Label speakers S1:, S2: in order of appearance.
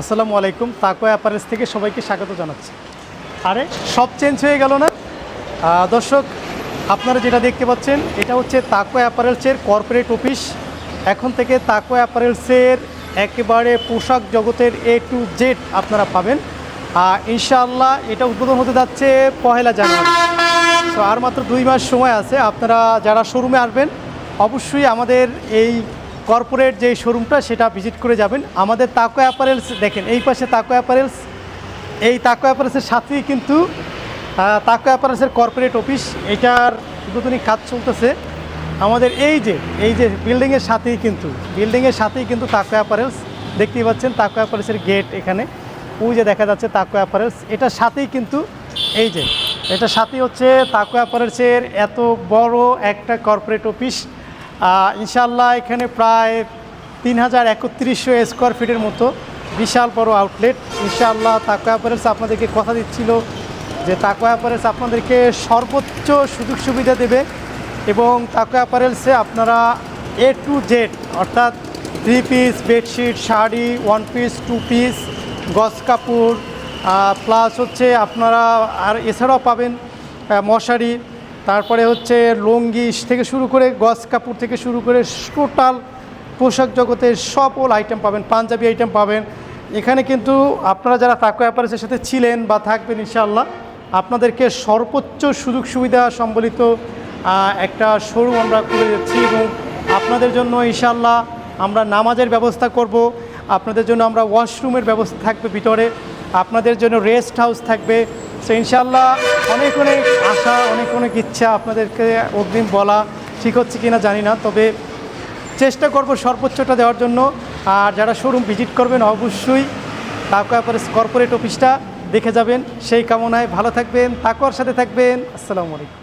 S1: আসসালামু আলাইকুম তাকো অ্যাপারেলস থেকে সবাইকে স্বাগত জানাচ্ছি। আরে, সব চেঞ্জ হয়ে গেল না? দর্শক, আপনারা যেটা দেখতে পাচ্ছেন, এটা হচ্ছে তাকো অ্যাপারেলসের কর্পোরেট অফিস। এখন থেকে তাকো অ্যাপারেলসের একেবারে পোশাক জগতের এ টু জেড আপনারা পাবেন। ইনশাআল্লাহ এটা উদ্বোধন হতে যাচ্ছে পহেলা জানুয়ারি। তো আর মাত্র দুই মাস সময় আছে, আপনারা যারা শোরুমে আসবেন, অবশ্যই আমাদের এই কর্পোরেট যে শোরুমটা, সেটা ভিজিট করে যাবেন। আমাদের তাকো অ্যাপারেলস, দেখেন, এই পাশে তাকো অ্যাপারেলস। এই তাকো অ্যাপারেলসের সাথেই কিন্তু তাকো অ্যাপারেলসের কর্পোরেট অফিস। এটার উদ্বোধনী কাজ চলতেছে। আমাদের এই যে এই যে বিল্ডিংয়ের সাথেই কিন্তু, বিল্ডিংয়ের সাথেই কিন্তু তাকো অ্যাপারেলস। দেখতেই পাচ্ছেন, তাকো অ্যাপারেলসের গেট এখানে। ওই যে দেখা যাচ্ছে তাকো অ্যাপারেলস। এটার সাথেই কিন্তু, এই যে, এটার সাথেই হচ্ছে তাকো অ্যাপারেলসের এত বড় একটা কর্পোরেট অফিস। ইনশাল্লাহ এখানে প্রায় তিন হাজার একত্রিশশো স্কোয়ার ফিটের মতো বিশাল বড় আউটলেট ইনশাআল্লাহ তাকো অ্যাপারেলস আপনাদেরকে কথা দিচ্ছিল যে তাকো অ্যাপারেলস আপনাদেরকে সর্বোচ্চ সুযোগ সুবিধা দেবে এবং তাকো অ্যাপারেলসে আপনারা এ টু জেড অর্থাৎ three piece bedsheet sari one piece two piece গস কাপড় প্লাস হচ্ছে আপনারা আর এছাড়াও পাবেন মশারি। তারপরে হচ্ছে লুঙ্গি থেকে শুরু করে গস কাপড় থেকে শুরু করে টোটাল পোশাক জগতের সকল আইটেম পাবেন, পাঞ্জাবি আইটেম পাবেন। এখানে কিন্তু আপনারা যারা তাকো অ্যাপারেসের সাথে ছিলেন বা থাকবেন ইনশাআল্লাহ, আপনাদেরকে সর্বোচ্চ সুযোগ সুবিধা সম্বলিত একটা শোরুম আমরা করে যাচ্ছি এবং আপনাদের জন্য ইনশাআল্লাহ আমরা নামাজের ব্যবস্থা করব, আপনাদের জন্য আমরা ওয়াশরুমের ব্যবস্থা থাকবে ভিতরে, আপনাদের জন্য রেস্ট হাউস থাকবে সো ইনশাল্লাহ অনেক অনেক আশা, অনেক অনেক ইচ্ছা আপনাদেরকে অগ্রিম বলা ঠিক হচ্ছে কি না জানি না, তবে চেষ্টা করব সর্বোচ্চটা দেওয়ার জন্য। আর যারা শোরুম ভিজিট করবেন, অবশ্যই তাকো অ্যাপারেস কর্পোরেট অফিসটা দেখে যাবেন। সেই কামনায় ভালো থাকবেন তাকুয়ার সাথে থাকবেন। আসসালামু আলাইকুম।